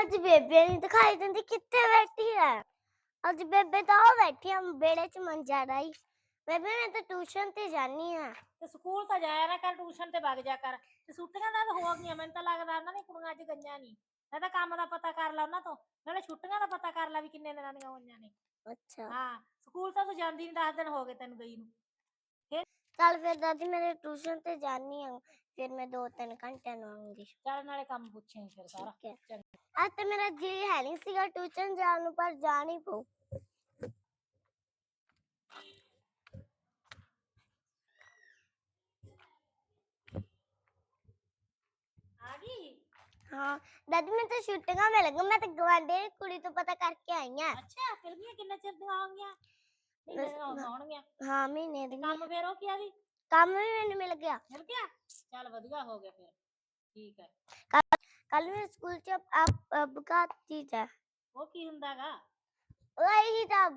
ਅੱਜ ਬੇਬੇ ਨਹੀਂ ਦਿਖਾਈ ਦਿੰਦੀ ਕਿੱਥੇ ਬੈਠੀ ਹੈ ਅੱਜ ਬੇਬੇ ਤਾਂ ਉਹ ਬੈਠੀ ਆ ਬੇੜੇ 'ਚ ਮੰਜਾ ਡਾਈ ਬੇਬੇ ਮੈਂ ਤਾਂ ਟਿਊਸ਼ਨ ਤੇ ਜਾਨੀ ਆ। ਤੇ ਸਕੂਲ ਤਾਂ ਜਾਇਆ ਨਾ ਕਰ ਟਿਊਸ਼ਨ ਤੇ ਵਗ ਜਾ ਕਰ। ਤੇ ਛੁੱਟੀਆਂ ਤਾਂ ਹੋ ਗਈਆਂ ਮੈਨੂੰ ਤਾਂ ਲੱਗਦਾ ਉਹਨਾਂ ਦੀ ਕੁੜੀਆਂ ਅੱਜ ਗਈਆਂ ਨਹੀਂ ਮੈਂ ਤਾਂ ਕੰਮ ਦਾ ਪਤਾ ਕਰ ਲਾ ਉਹਨਾਂ ਤੋਂ ਨਾਲੇ ਛੁੱਟੀਆਂ ਦਾ ਪਤਾ ਕਰ ਲਾ ਵੀ ਕਿੰਨੇ ਦਿਨਾਂ ਦੀਆਂ ਹੋਈਆਂ ਨੇ। ਅੱਛਾ। ਹਾਂ ਸਕੂਲ ਤਾਂ ਤੂੰ ਜਾਂਦੀ ਨਹੀਂ 10 ਦਿਨ ਹੋ ਗਏ ਤੈਨੂੰ ਗਈ ਨੂੰ। ਚੱਲ ਫਿਰ ਦਾਦੀ ਮੇਰੇ ਟਿਊਸ਼ਨ ਤੇ ਜਾਨੀ ਆ ਫਿਰ ਮੈਂ ਦੋ ਤਿੰਨ ਘੰਟੇ ਨੂੰ ਆਉਂਗੀ ਚੱਲ ਨਾਲੇ ਕੰਮ ਪੁੱਛੇ ਫਿਰ ਸਾਰਾ। ਠੀਕ ਹੈ। ਚੰਗਾ। ਅੱਜ ਤੇ ਮੇਰਾ ਜੀ ਹੈ ਨਹੀਂ ਸੀਗਾ ਟਿਊਸ਼ਨ ਜਾਣ ਨੂੰ ਪਰ ਜਾਣੀ ਪਊ। ਆ ਗਈ? ਹਾਂ ਦਾਦੀ ਮੈਂ ਤਾਂ ਛੁੱਟੀਆਂ ਮਿਲ ਗਈਆਂ ਮੈਂ ਤਾਂ ਗਵਾਂਢੀ ਦੀ ਕੁੜੀ ਤੋਂ ਪਤਾ ਕਰਕੇ ਆਈ ਆ। ਅੱਛਾ ਫਿਰ ਕਿੰਨੇ ਚਿਰ ਦੀਆਂ ਬਸ ਨਹੀਂ ਹੋਣਗੀਆਂ ਹਾਂ ਮਹੀਨੇ ਦੀ ਕੰਮ ਫਿਰ ਉਹ ਕੀ ਆ ਵੀ ਕੰਮ ਵੀ ਮੈਨੂੰ ਮਿਲ ਗਿਆ। ਮਿਲ ਗਿਆ? ਚੱਲ ਵਧੀਆ ਹੋ ਗਿਆ ਫਿਰ। ਠੀਕ ਹੈ ਕੱਲ ਮੇਰੇ ਸਕੂਲ ਚ ਆਪ ਅਬਕਾ ਚੀਜ਼ ਹੈ ਉਹ ਕੀ ਹੁੰਦਾਗਾ ਉਹ ਇਹੀ ਤਾਂ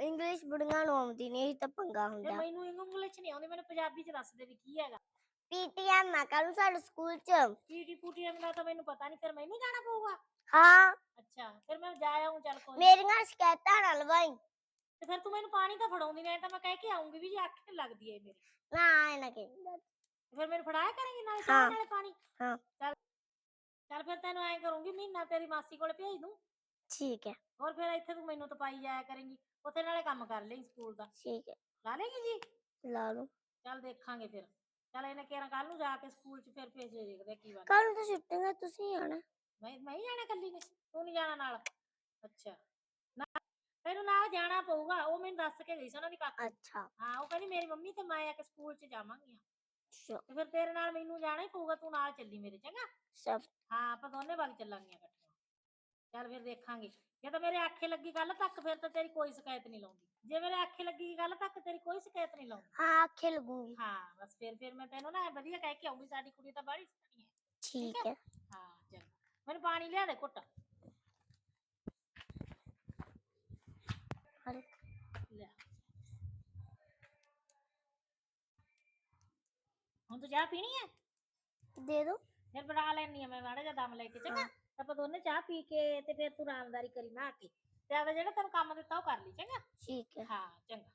ਇੰਗਲਿਸ਼ ਬੁੜੀਆਂ ਨੂੰ ਆਉਂਦੀ ਨਹੀਂ ਇਹੀ ਤਾਂ ਪੰਗਾ ਹੁੰਦਾ। ਮੈਨੂੰ ਇੰਗਲਿਸ਼ ਨਹੀਂ ਆਉਂਦੀ ਮੈਨੂੰ ਪੰਜਾਬੀ ਚ ਦੱਸ ਦੇ ਵੀ ਕੀ ਹੈਗਾ। ਪੀਟੀਐਮ ਆ ਕੱਲ ਸਾਡੇ ਸਕੂਲ ਚ। ਪੀਟੀ ਪੂਟੀਐਮ ਦਾ ਤਾਂ ਮੈਨੂੰ ਪਤਾ ਨਹੀਂ ਫਿਰ ਮੈਨੂੰ ਜਾਣਾ ਪਊਗਾ। ਹਾਂ। ਅੱਛਾ ਫਿਰ ਮੈਂ ਜਾ ਆਉਂ ਚੱਲ ਕੋਈ। ਮੇਰੀਆਂ ਸ਼ਿਕਾਇਤਾਂ ਨਾ ਲਵਾਈ ਤੇ ਫਿਰ ਤੂੰ ਮੈਨੂੰ ਪਾਣੀ ਤਾਂ ਫੜਾਉਂਦੀ ਨਹੀਂ ਤਾਂ ਮੈਂ ਕਹਿ ਕੇ ਆਉਂਗੀ ਵੀ ਜੇ ਅੱਖ ਲੱਗਦੀ ਏ ਮੇਰੀ। ਨਾ ਆਏ ਨਾ ਕਿ ਫਿਰ ਮੈਨੂੰ ਫੜਾਇਆ ਕਰੇਂਗੀ ਨਾਲੇ ਹਾਂ। ਚਾਹ ਨਾਲੇ ਪਾਣੀ? ਹਾਂ। ਚੱਲ ਚੱਲ ਫਿਰ ਤੈਨੂੰ ਐਂ ਕਰੂੰਗੀ ਮਹੀਨਾ ਤੇਰੀ ਮਾਸੀ ਕੋਲ ਭੇਜ ਦੂੰ। ਠੀਕ ਹੈ ਹੋਰ ਫਿਰ ਇੱਥੇ ਤੂੰ ਮੈਨੂੰ ਤਪਾਈ ਜਾਇਆ ਕਰੇਂਗੀ ਉੱਥੇ ਨਾਲੇ ਕੰਮ ਕਰ ਲਈ ਸਕੂਲ ਦਾ। ਠੀਕ ਹੈ ਲਾ ਲੇਗੀ ਜੀ? ਲਾ ਲਓ ਚੱਲ ਦੇਖਾਂਗੇ ਫਿਰ। ਚੱਲ ਇਹਨੇ ਕਿਹਾ ਕੱਲ ਨੂੰ ਜਾ ਕੇ ਸਕੂਲ 'ਚ ਫਿਰ ਭੇਜੇ ਦੇਖਦੇ ਕੀ ਬਣਦਾ। ਕੱਲ ਨੂੰ ਤਾਂ ਤੁਸੀਂ ਆਣਾ। ਮੈਂ ਮੈਂ ਹੀ ਜਾਣਾ ਕੱਲੀ ਨੇ ਤੂੰ ਨਹੀਂ ਜਾਣਾ ਨਾਲ। ਅੱਛਾ। ਨਾ ਤੈਨੂੰ ਨਾਲ ਜਾਣਾ ਪਊਗਾ ਉਹ ਮੈਨੂੰ ਦੱਸ ਕੇ ਗਈ ਸੀ ਉਹਨਾਂ ਦੀ ਕਾਕੀ। ਅੱਛਾ। ਹਾਂ ਉਹ ਕਹਿੰਦੀ ਮੇਰੀ ਮੰਮੀ ਤੇ ਮੈਂ ਆ ਕੇ ਸਕੂਲ 'ਚ ਜਾਵਾਂਗੀਆਂ ਸ਼ੋ- ਤੇ ਫਿਰ ਤੇਰੇ ਨਾਲ ਮੈਨੂੰ ਜਾਣਾ ਹੀ ਪਊਗਾ ਤੂੰ ਨਾਲ ਚੱਲੀ ਮੇਰੇ ਚੰਗਾ? ਸਭ। ਹਾਂ ਆਪਾਂ ਦੋਨੇ ਵਗ ਚੱਲਾਂਗੀਆਂ ਇਕੱਠੀਆਂ। ਚੱਲ ਫਿਰ ਦੇਖਾਂਗੇ। ਜੇ ਤਾਂ ਮੇਰੇ ਆਖੇ ਲੱਗੀ ਕੱਲ ਤੱਕ ਫਿਰ ਤਾਂ ਤੇਰੀ ਕੋਈ ਸ਼ਿਕਾਇਤ ਨਹੀਂ ਲਾਉਂਦੀ। ਜੇ ਮੇਰੇ ਆਖੇ ਲੱਗੀ ਕੱਲ ਤੱਕ ਤੇਰੀ ਕੋਈ ਸ਼ਿਕਾਇਤ ਨਹੀਂ ਲਾਉਂਦੀ। ਹਾਂ ਆਖੇ ਲੱਗੂਗੀ। ਹਾਂ ਬਸ ਫਿਰ ਫਿਰ ਮੈਂ ਤੈਨੂੰ ਨਾ ਵਧੀਆ ਕਹਿ ਕੇ ਆਉਂਗੀ ਸਾਡੀ ਕੁੜੀ ਤਾਂ ਬੜੀ ਸੋਹਣੀ ਹੈ। ਠੀਕ ਹੈ। ਹਾਂ ਚੰਗਾ। ਮੈਨੂੰ ਪਾਣੀ ਲਿਆ ਦੇ ਘੁੱਟ। ਹਰ- ਲਿਆ ਹੁਣ ਤੂੰ ਚਾਹ ਪੀਣੀ ਹੈ? ਦੇ ਦੋ। ਫਿਰ ਬਣਾ ਲੈਣੀ ਆ ਮੈਂ ਮਾੜਾ ਜਿਹਾ ਦਮ ਲੈ ਕੇ ਚੰਗਾ? ਆਪਾਂ ਦੋਨੇ ਚਾਹ ਪੀ ਕੇ ਤੇ ਫਿਰ ਤੂੰ ਆਰਾਮਦਾਰੀ ਕਰੀ ਨਾ ਆ ਕੇ। ਤੇ ਆਦਾ ਜਿਹੜਾ ਤੈਨੂੰ ਕੰਮ ਦਿੱਤਾ ਉਹ ਕਰ ਲਈ ਚੰਗਾ? ਠੀਕ ਹੈ। ਹਾਂ ਚੰਗਾ।